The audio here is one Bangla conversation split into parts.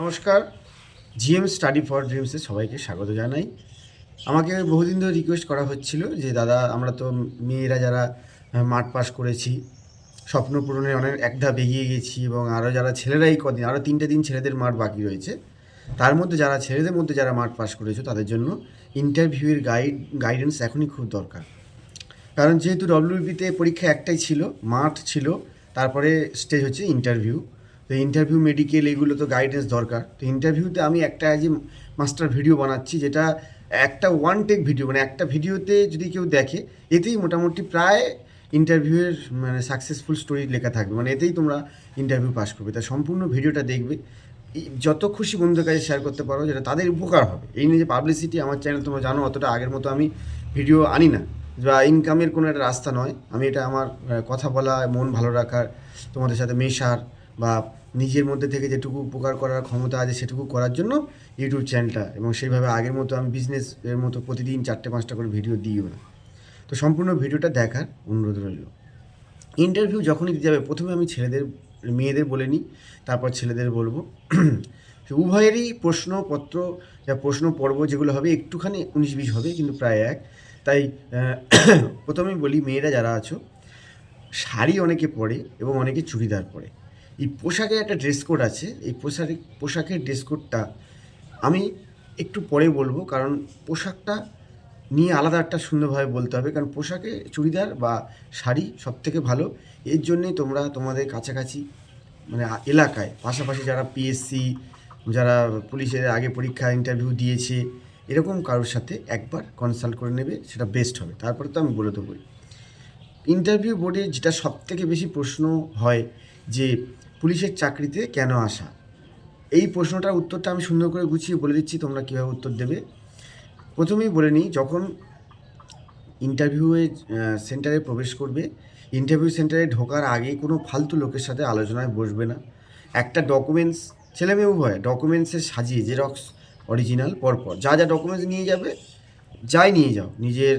নমস্কার। জিএম স্টাডি ফর ড্রিমসে সবাইকে স্বাগত জানাই। আমাকে বহুদিন ধরে রিকোয়েস্ট করা হচ্ছিল যে, দাদা, আমরা তো মেয়েরা যারা মাঠ পাস করেছি, স্বপ্ন পূরণে অনেক এক ধাপ এগিয়ে গেছি এবং আরও যারা ছেলেরাই কদিন আরও তিনটে দিন ছেলেদের মাঠ বাকি রয়েছে, তার মধ্যে যারা, ছেলেদের মধ্যে যারা মাঠ পাস করেছ, তাদের জন্য ইন্টারভিউয়ের গাইড গাইডেন্স এখনই খুব দরকার। কারণ যেহেতু ডব্লিউবিতে পরীক্ষা একটাই ছিল, মাঠ ছিল, তারপরে স্টেজ হচ্ছে ইন্টারভিউ তো ইন্টারভিউ মেডিকেল এগুলো তো গাইডেন্স দরকার। তো ইন্টারভিউতে আমি একটা যে মাস্টার ভিডিও বানাচ্ছি, যেটা একটা ওয়ান টেক ভিডিও মানে একটা ভিডিওতে যদি কেউ দেখে, এতেই মোটামুটি প্রায় ইন্টারভিউয়ের মানে সাকসেসফুল স্টোরি লেখা থাকবে। মানে এতেই তোমরা ইন্টারভিউ পাস করবে। তা সম্পূর্ণ ভিডিওটা দেখবে। যত খুশি বন্ধুদের কাছে শেয়ার করতে পারো, যেটা তাদের উপকার হবে। এই নিয়ে যে পাবলিসিটি আমার চ্যানেল তোমরা জানো, অতটা আগের মতো আমি ভিডিও আনি না। বা ইনকামের কোনো একটা রাস্তা নয়। আমি এটা আমার কথা বলা, মন ভালো রাখার, তোমাদের সাথে মেশার বা নিজের মধ্যে থেকে যেটুকু উপকার করার ক্ষমতা আছে সেটুকু করার জন্য ইউটিউব চ্যানেলটা এবং সেইভাবে আগের মতো আমি বিজনেস এর মতো প্রতিদিন চারটে, পাঁচটা করে ভিডিও দিইও না। তো সম্পূর্ণ ভিডিওটা দেখার অনুরোধ রইল। ইন্টারভিউ যখনই দিতে যাবে, প্রথমে আমি ছেলেদের, মেয়েদের বলে নিই, তারপর ছেলেদের বলব। উভয়েরই প্রশ্নপত্র যা প্রশ্ন পর্ব যেগুলো হবে, একটুখানি উনিশ, বিশ হবে, কিন্তু প্রায় এক। তাই, প্রথমেই বলি, মেয়েরা যারা আছো, শাড়ি অনেকে পরে এবং অনেকে চুড়িদার পরে। এই পোশাকের একটা ড্রেস কোড আছে। এই পোশাকে, পোশাকের ড্রেস কোডটা আমি একটু পরে বলব, কারণ পোশাকটা নিয়ে আলাদা একটা সুন্দরভাবে বলতে হবে, কারণ পোশাকে চুড়িদার বা শাড়ি সব থেকে ভালো। এর জন্যেই তোমরা তোমাদের কাছাকাছি মানে এলাকায়, পাশাপাশি যারা পিএসসি যারা পুলিশের আগে পরীক্ষা ইন্টারভিউ দিয়েছে, এরকম কারোর সাথে একবার কনসাল্ট করে নেবে, সেটা বেস্ট হবে। তারপরে তো আমি বলে দেবোই ইন্টারভিউ বোর্ডে যেটা সব থেকে বেশি প্রশ্ন হয় যে পুলিশের চাকরিতে কেন আসা? এই প্রশ্নটার উত্তরটা আমি সুন্দর করে গুছিয়ে বলে দিচ্ছি, তোমরা কীভাবে উত্তর দেবে। প্রথমেই বলে নিই, যখন ইন্টারভিউয়ে সেন্টারে প্রবেশ করবে, ইন্টারভিউ সেন্টারে ঢোকার আগে কোনো ফালতু লোকের সাথে আলোচনায় বসবে না। একটা ডকুমেন্টস ছেলে মেয়ে উভয় ডকুমেন্টসে সাজিয়ে, জেরক্স, অরিজিনাল, পরপর। যা যা ডকুমেন্টস নিয়ে যাবে, যাই নিয়ে যাও। নিজের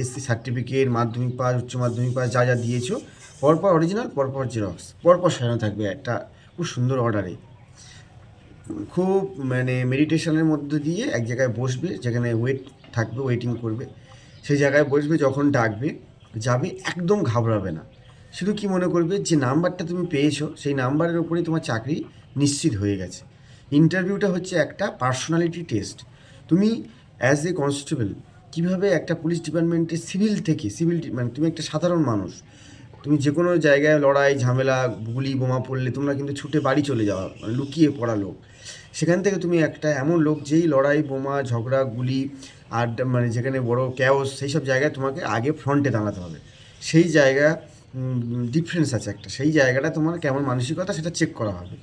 এসসি সার্টিফিকেট, মাধ্যমিক পাস, উচ্চ মাধ্যমিক পাস, যা যা দিয়েছ পরপর অরিজিনাল পরপর জেরক্স পরপর সাজানো থাকবে একটা খুব সুন্দর অর্ডারে খুব মানে মেডিটেশনের মধ্যে দিয়ে এক জায়গায় বসবে, যেখানে ওয়েট থাকবে ওয়েটিং করবে। সেই জায়গায় বসবে, যখন ডাকবে, যাবে, একদম ঘাবড়াবে না। শুধু কি মনে করবে যে নাম্বারটা তুমি পেয়েছ, সেই নাম্বারের ওপরেই তোমার চাকরি নিশ্চিত হয়ে গেছে। ইন্টারভিউটা হচ্ছে একটা পার্সোনালিটি টেস্ট তুমি অ্যাজ এ কনস্টেবল কীভাবে একটা পুলিশ ডিপার্টমেন্টে সিভিল থেকে সিভিল মানে তুমি একটা সাধারণ মানুষ তুমি যে কোনো জায়গায় লড়াই, ঝামেলা, গুলি, বোমা পড়লে তোমরা কিন্তু ছুটে বাড়ি চলে যাওয়া মানে লুকিয়ে পড়া লোক। সেখান থেকে তুমি একটা এমন লোক যেই লড়াই, বোমা, ঝগড়া, গুলি, আর মানে যেখানে বড় ক্যাওস সেই সব জায়গায় তোমাকে আগে ফ্রন্টে দাঁড়াতে হবে। সেই জায়গা ডিফারেন্স আছে একটা। সেই জায়গাটা তোমার কেমন মানসিকতা সেটা চেক করা হবে।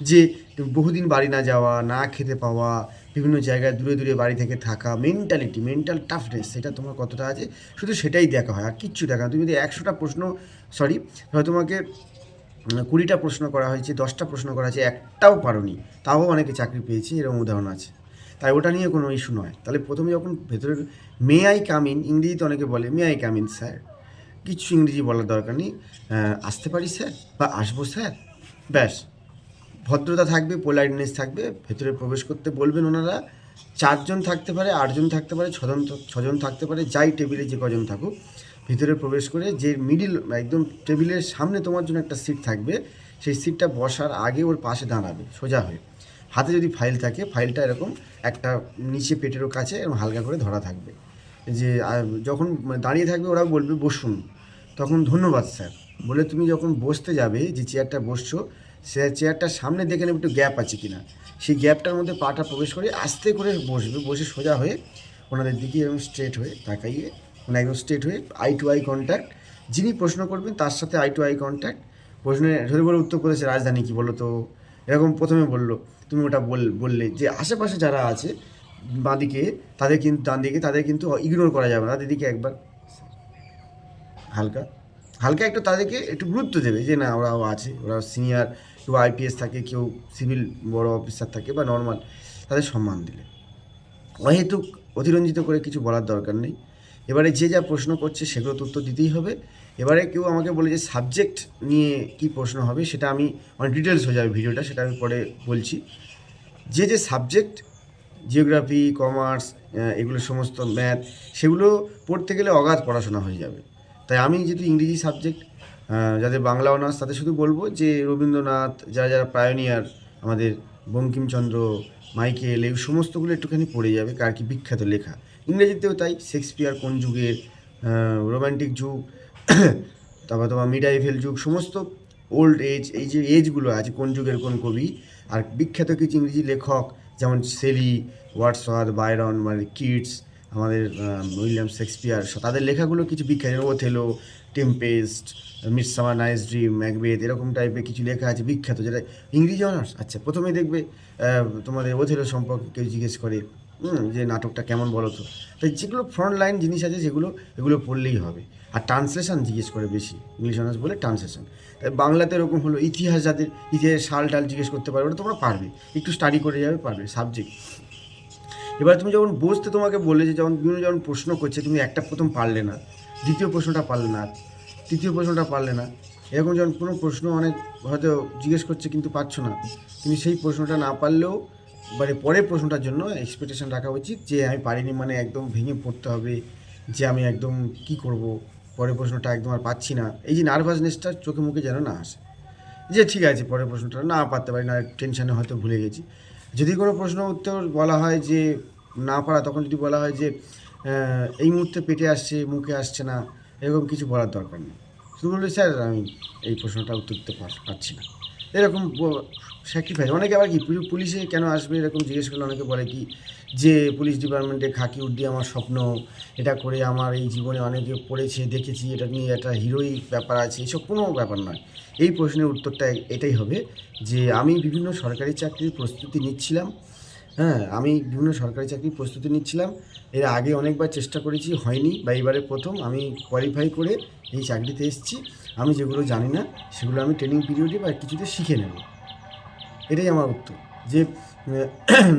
যে বহুদিন বাড়ি না যাওয়া, না খেতে পাওয়া বিভিন্ন জায়গায় দূরে দূরে বাড়ি থেকে থাকা মেন্টালিটি মেন্টাল টাফনেস সেটা তোমার কতটা আছে? শুধু সেটাই দেখা হয়, আর কিচ্ছু দেখা। তুমি যদি একশোটা প্রশ্ন সরি হয়তো তোমাকে কুড়িটা প্রশ্ন করা হয়েছে, দশটা প্রশ্ন করা হয়েছে একটাও পারোনি, তাও অনেকে চাকরি পেয়েছে, এরকম উদাহরণ আছে। তাই ওটা নিয়ে কোনো ইস্যু নয়। তাহলে প্রথমে যখন ভেতরে মে আই কামিন ইংরেজিতে অনেকে বলে মে আই কামিন স্যার কিচ্ছু ইংরেজি বলার দরকার নেই। আসতে পারি স্যার বা, আসব স্যার ব্যাস। ভদ্রতা থাকবে পোলাইটনেস থাকবে, ভেতরে প্রবেশ করতে বলবেন ওনারা। চারজন থাকতে পারে, আটজন থাকতে পারে, ছজন ছজন থাকতে পারে, যাই টেবিলে যে কজন থাকুক। ভিতরে প্রবেশ করে যে মিডিল একদম টেবিলের সামনে তোমার জন্য একটা সিট থাকবে, সেই সিটটা বসার আগে ওর পাশে দাঁড়াবে, সোজা হয়ে। হাতে যদি ফাইল থাকে ফাইলটা এরকম একটা নিচে পেটেরও কাছে এবং হালকা করে ধরা থাকবে। যে যখন দাঁড়িয়ে থাকবে ওরা বলবে, বসুন। তখন ধন্যবাদ, স্যার। বলে তুমি যখন বসতে যাবে, যে চেয়ারটা বসছো সে চেয়ারটার সামনে দেখে নেবে একটু গ্যাপ আছে কিনা। সেই গ্যাপটার মধ্যে পাটা প্রবেশ করে আস্তে করে বসবে, বসে সোজা হয়ে ওনাদের দিকে এরকম স্ট্রেট হয়ে তাকাইয়ে মানে একদম স্ট্রেট হয়ে আই টু আই কন্ট্যাক্ট যিনি প্রশ্ন করবেন তার সাথে আই টু আই কন্ট্যাক্ট প্রশ্নে ধরে বলে উত্তর করেছে, রাজধানী কি বলো তো এরকম প্রথমে বলল, তুমি ওটা বল, বললে যে আশেপাশে যারা আছে বাঁদিকে, তাদের কিন্তু ডান দিকে তাদের কিন্তু ইগনোর করা যাবে না। তাদের দিকে একবার হালকা হালকা একটু তাদেরকে একটু গুরুত্ব দেবে যে না, ওরাও আছে ওরা সিনিয়র কেউ আইপিএস থাকে, কেউ সিভিল বড় অফিসার থাকে বা নর্মাল তাদের সম্মান দিলে। অহেতুক অতিরঞ্জিত করে কিছু বলার দরকার নেই। এবারে যে যা প্রশ্ন করছে সেগুলো তো উত্তর দিতেই হবে। এবারে কেউ আমাকে বলে যে সাবজেক্ট নিয়ে কি প্রশ্ন হবে সেটা আমি অনেক ডিটেলস হয়ে যাবে ভিডিওটা, সেটা আমি পরে বলছি। যে যে সাবজেক্ট জিওগ্রাফি কমার্স এগুলো সমস্ত ম্যাথ সেগুলো পড়তে গেলে অগাধ পড়াশোনা হয়ে যাবে। তাই আমি যেহেতু ইংরেজি সাবজেক্ট যাদের বাংলা অনার্স তাদের শুধু বলব যে রবীন্দ্রনাথ, যারা যারা প্রায়োনিয়ার আমাদের বঙ্কিমচন্দ্র, মাইকেল, এই সমস্তগুলো একটুখানি পড়ে যাবে, কার কি বিখ্যাত লেখা। ইংরেজিতেও তাই, শেক্সপিয়ার কোন যুগের রোম্যান্টিক যুগ, তারপর তোমার মিডাইভেল যুগ, সমস্ত ওল্ড এজ এই যে এজগুলো আছে, কোন যুগের কোন কবি, আর বিখ্যাত কিছু ইংরেজি লেখক, যেমন সেলি, ওয়াটসওয়ার্থ, বাইরন মানে কিডস আমাদের উইলিয়াম শেক্সপিয়ার, তাদের লেখাগুলো কিছু বিখ্যাত, Othello Tempest midsummer night's dream Macbeth এরকম টাইপের কিছু লেখা আছে, বিখ্যাত, যেটা ইংরেজি অনার্স আচ্ছা প্রথমে দেখবে তোমাদের ওথেলো সম্পর্কে কেউ জিজ্ঞেস করে যে নাটকটা কেমন বলো তো? তাই যেগুলো ফ্রন্ট লাইন জিনিস আছে যেগুলো এগুলো পড়লেই হবে। আর ট্রান্সলেশন জিজ্ঞেস করে বেশি ইংলিশ অনার্স বলে ট্রান্সলেশন তাই বাংলাতে এরকম হলো, ইতিহাস যাদের ইতিহাসের সাল টাল জিজ্ঞেস করতে পারবে, ওটা তোমরা পারবে। একটু স্টাডি করে যাবে, পারবে সাবজেক্ট এবার তুমি যখন বসতে তোমাকে বলে যে, যখন বিভিন্ন যখন প্রশ্ন করছে, তুমি একটা প্রথম পারলে না দ্বিতীয় প্রশ্নটা পারলে না। তৃতীয় প্রশ্নটা পারলে না। এরকম যখন কোনো প্রশ্ন অনেক হয়তো জিজ্ঞেস করছে কিন্তু পারছ না। তুমি সেই প্রশ্নটা না পারলেও মানে পরের প্রশ্নটার জন্য এক্সপেকটেশন রাখা উচিত যে আমি পারিনি মানে একদম ভেঙে পড়তে হবে, যে আমি একদম কি করব, পরের প্রশ্নটা একদম আর পাচ্ছি না। এই যে নার্ভাসনেসটা চোখে মুখে যেন না আসে। যে ঠিক আছে, পরের প্রশ্নটা না পারতে পারি, না টেনশানে হয়তো ভুলে গেছি। যদি কোনো প্রশ্ন উত্তর বলা হয় যে না পারা, তখন যদি বলা হয় যে এই মুহূর্তে পেটে আসছে, মুখে আসছে না, এরকম কিছু বলার দরকার নেই। শুধু বললে, স্যার, আমি এই প্রশ্নটা উত্তর দিতে পারছি না। এরকম স্যাক্রিফাইস অনেকে আবার কি পুলি- পুলিশে কেন আসবে এরকম জিজ্ঞেস করলে অনেকে বলে কি, যে পুলিশ ডিপার্টমেন্টে খাকি উড্ডি আমার স্বপ্ন, এটা করে আমার এই জীবনে অনেকে পড়েছে, দেখেছি, এটা নিয়ে একটা হিরোই ব্যাপার আছে। এসব কোনো ব্যাপার নয়। এই প্রশ্নের উত্তরটা এটাই হবে যে, আমি বিভিন্ন সরকারি চাকরির প্রস্তুতি নিচ্ছিলাম। হ্যাঁ আমি বিভিন্ন সরকারি চাকরির প্রস্তুতি নিচ্ছিলাম। এর আগে অনেকবার চেষ্টা করেছি, হয়নি, বা এবারে প্রথম। আমি কোয়ালিফাই করে এই চাকরিতে এসেছি। আমি যেগুলো জানি না, সেগুলো আমি ট্রেনিং পিরিয়ডে বা কিছুতে শিখে নেব। এটাই আমার উত্তর। যে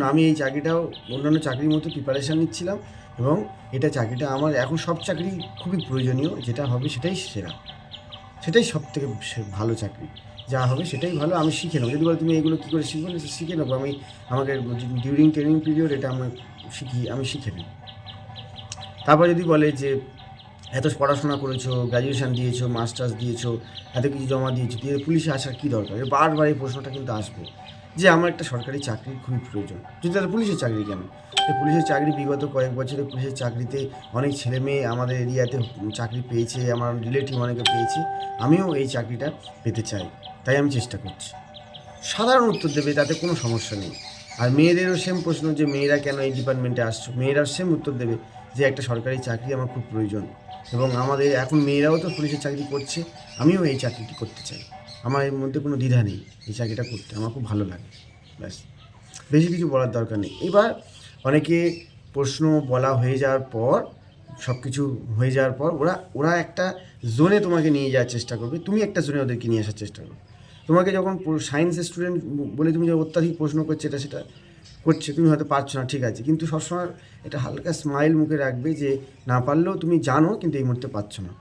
আমি এই চাকরিটাও অন্যান্য চাকরির মতো প্রিপারেশান নিচ্ছিলাম এবং এটা চাকরিটা আমার এখন সব চাকরি খুবই প্রয়োজনীয়। যেটা হবে সেটাই সেরা। সেটাই সব থেকে ভালো চাকরি। যা হবে সেটাই ভালো, আমি শিখে নেব। যদি বলো তুমি এগুলো কী করে শিখব না শিখে নেব। আমি আমাকে ডিউরিং ট্রেনিং পিরিয়ড এটা আমি শিখি, আমি শিখে নেব। তারপর যদি বলে যে এত পড়াশোনা করেছ গ্র্যাজুয়েশন দিয়েছ মাস্টার্স দিয়েছ, এত কিছু জমা দিয়েছ, দিয়ে পুলিশে আসার কী দরকার? বারবার এই প্রশ্নটা কিন্তু আসবে যে আমার একটা সরকারি চাকরির খুবই প্রয়োজন। যদি তাহলে পুলিশের চাকরি কেন? পুলিশের চাকরি বিগত কয়েক বছরে পুলিশের চাকরিতে অনেক ছেলে মেয়ে আমাদের এরিয়াতে চাকরি পেয়েছে, আমার রিলেটিভ অনেকে পেয়েছে। আমিও এই চাকরিটা পেতে চাই। তাই আমি চেষ্টা করছি। সাধারণ উত্তর দেবে, তাতে কোনো সমস্যা নেই। আর মেয়েদেরও সেম প্রশ্ন যে, মেয়েরা কেন এই ডিপার্টমেন্টে আসছো? মেয়েরাও সেম উত্তর দেবে যে, একটা সরকারি চাকরি আমার খুব প্রয়োজন এবং আমাদের এখন মেয়েরাও তো পুলিশের চাকরি করছে, আমিও এই চাকরিটি করতে চাই। আমার এর মধ্যে কোনো দ্বিধা নেই এই চাকরিটা করতে, আমার খুব ভালো লাগে, ব্যাস। বেশি কিছু বলার দরকার নেই। এবার অনেকে প্রশ্ন বলা হয়ে যাওয়ার পর সব কিছু হয়ে যাওয়ার পর, ওরা ওরা একটা জোনে তোমাকে নিয়ে যাওয়ার চেষ্টা করবে। তুমি একটা জোনে ওদেরকে নিয়ে আসার চেষ্টা করবে। তোমাকে যখন সায়েন্স স্টুডেন্ট বলে তুমি যে অত্যাধিক প্রশ্ন করছে এটা সেটা করছে, তুমি হয়তো পারছ না, ঠিক আছে। কিন্তু সবসময় এটা হালকা স্মাইল মুখে রাখবে যে না পারলেও তুমি জানো কিন্তু এই মুহূর্তে পারছ না।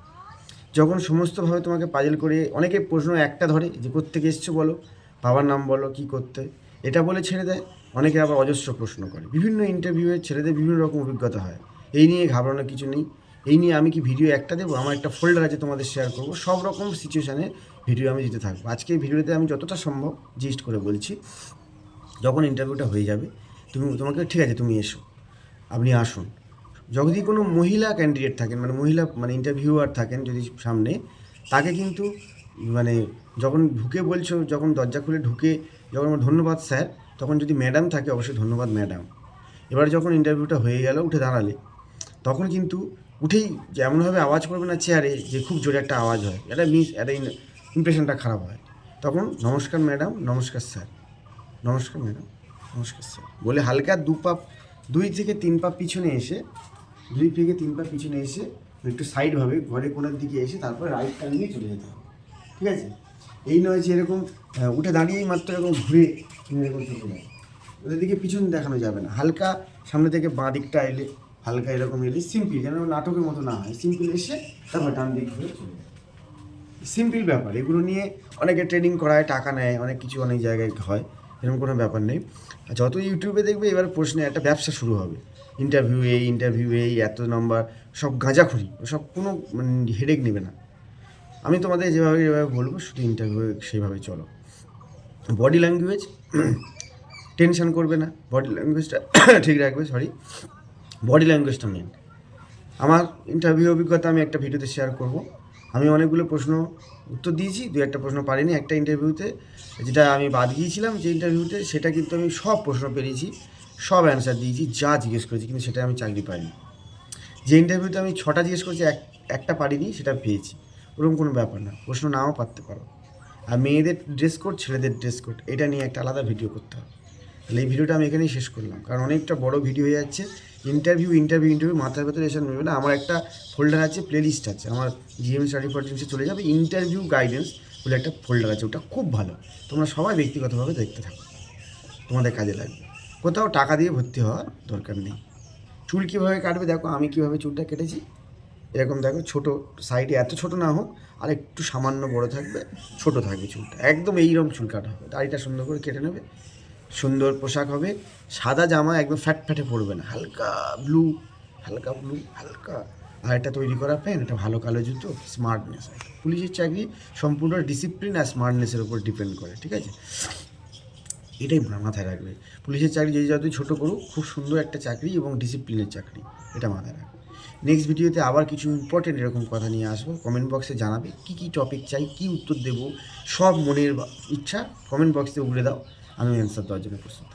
যখন সমস্তভাবে তোমাকে পাজেল করে অনেকে প্রশ্ন একটা ধরে যে কোত্থেকে এসছো বলো, বাবার নাম বলো, কি করতে, এটা বলে ছেড়ে দেয়। অনেকে আবার অজস্র প্রশ্ন করে। বিভিন্ন ইন্টারভিউয়ে ছেলেদের বিভিন্ন রকম অভিজ্ঞতা হয়। এই নিয়ে ঘাবড়ানোর কিছু নেই। এই নিয়ে আমি কি ভিডিও একটা দেবো? আমার একটা ফোল্ডার আছে তোমাদের শেয়ার করব। সব রকম সিচুয়েশানে ভিডিও আমি দিতে থাকব। আজকে ভিডিওতে আমি যতটা সম্ভব জিস্ট করে বলছি, যখন ইন্টারভিউটা হয়ে যাবে, তুমি, তোমাকে, ঠিক আছে, তুমি এসো। আপনি আসুন। যদি কোনো মহিলা ক্যান্ডিডেট থাকেন মানে মহিলা মানে ইন্টারভিউয়ার থাকেন যদি সামনে, তাকে কিন্তু মানে যখন ঢুকে বলছো, যখন দরজা খুলে ঢুকে, যখন আমার ধন্যবাদ স্যার তখন যদি ম্যাডাম থাকে, অবশ্যই ধন্যবাদ ম্যাডাম এবার যখন ইন্টারভিউটা হয়ে গেল, উঠে দাঁড়ালে, তখন কিন্তু উঠেই যে এমনভাবে আওয়াজ করবে না চেয়ারে, যে খুব জোরে একটা আওয়াজ হয় এটা মিস, একটা ইমপ্রেশনটা খারাপ হয়। তখন, নমস্কার ম্যাডাম, নমস্কার স্যার, নমস্কার ম্যাডাম, নমস্কার স্যার। বলে হালকা দু পা, দুই থেকে তিন পা পিছনে এসে, দুই থেকে তিন পা পিছনে এসে একটু সাইডভাবে ঘরে কোনার দিকে এসে তারপর রাইট টার্ন নিয়ে চলে যেতে হবে। ঠিক আছে? এই নয় যে এরকম উঠে দাঁড়িয়েই মাত্র এরকম ঘুরে এরকম চলে যাবে ওদের দিকে পিছন দেখানো যাবে না। হালকা সামনে থেকে বাঁ দিকটা এলে হালকা এরকম এলে সিম্পল যেন নাটকের মতো না হয়। সিম্পল এসে তারপর ডান দিক ঘুরে চলে সিম্পল ব্যাপার, এগুলো নিয়ে অনেকে ট্রেনিং করায়, টাকা নেয়, অনেক কিছু অনেক জায়গায় হয়, এরকম কোনো ব্যাপার নেই। যত ইউটিউবে দেখবে, এবার প্রশ্নে একটা ব্যবসা শুরু হবে। ইন্টারভিউ এই ইন্টারভিউ এই, এত নম্বর সব গাঁজাখুরি, সব কোনো মানে হেডেক নেবে না। আমি তোমাদের যেভাবে যেভাবে বলব, শুধু ইন্টারভিউ সেইভাবে চলো। বডি ল্যাঙ্গুয়েজ টেনশন করবে না। বডি ল্যাঙ্গুয়েজটা ঠিক রাখবে সরি বডি ল্যাঙ্গুয়েজটা মেন আমার ইন্টারভিউ অভিজ্ঞতা আমি একটা ভিডিওতে শেয়ার করব। আমি অনেকগুলো প্রশ্ন উত্তর দিয়েছি দু একটা প্রশ্ন পারিনি, একটা ইন্টারভিউতে যেটা আমি বাদ গিয়েছিলাম যে ইন্টারভিউতে সেটা কিন্তু আমি সব প্রশ্ন পেরেছি, সব অ্যান্সার দিয়েছি, যা জিজ্ঞেস করেছি, কিন্তু সেটা আমি চাকরি পাইনি। যে ইন্টারভিউতে আমি ছটা জিজ্ঞেস করেছি, এক, একটা পারিনি, সেটা পেয়েছি। ওরকম কোনো ব্যাপার না, প্রশ্ন নাও পারতে পারো। আর মেয়েদের ড্রেস কোড ছেলেদের ড্রেস কোড এটা নিয়ে একটা আলাদা ভিডিও করতে হবে। তাহলে এই ভিডিওটা আমি এখানেই শেষ করলাম। কারণ অনেকটা বড় ভিডিও হয়ে যাচ্ছে। ইন্টারভিউ ইন্টারভিউ ইন্টারভিউ মাথার ভেতরে এসে নেবে না। আমার একটা ফোল্ডার আছে প্লেলিস্ট আছে। আমার জিএম স্টাডি ফর চলে যাবে। ইন্টারভিউ গাইডেন্স বলে একটা ফোল্ডার আছে। ওটা খুব ভালো। তোমরা সবাই ব্যক্তিগতভাবে দেখতে থাকো। তোমাদের কাজে লাগবে। কোথাও টাকা দিয়ে ভর্তি হওয়ার দরকার নেই। চুল কীভাবে কাটবে দেখো, আমি কীভাবে চুলটা কেটেছি। এরকম দেখো, ছোট সাইডে এত ছোট না হোক, আর একটু সামান্য বড় থাকবে, ছোট থাকবে চুলটা। একদম এইরকম চুল কাটা হবে। দাড়িটা সুন্দর করে কেটে নেবে। সুন্দর পোশাক হবে। সাদা জামা একদম ফ্যাট ফ্যাটে পড়বে না। হালকা ব্লু হালকা ব্লু হালকা। আর একটা তৈরি করা প্যান্ট একটা ভালো কালো জুতো স্মার্টনেস পুলিশের চাকরি সম্পূর্ণ ডিসিপ্লিন আর স্মার্টনেসের উপর ডিপেন্ড করে, ঠিক আছে? এটাই মাথায় রাখবে। পুলিশের চাকরি যে যতই ছোটো করুক, খুব সুন্দর একটা চাকরি এবং ডিসিপ্লিনের চাকরি, এটা মাথায় রাখবে। নেক্সট ভিডিওতে আবার কিছু ইম্পর্টেন্ট এরকম কথা নিয়ে আসব। কমেন্ট বক্সে জানাবে কী কী টপিক চাই, কী উত্তর দেবো, সব মনের ইচ্ছা কমেন্ট বক্সে উগড়ে দাও। আমি অ্যান্সার দেওয়ার জন্য প্রস্তুত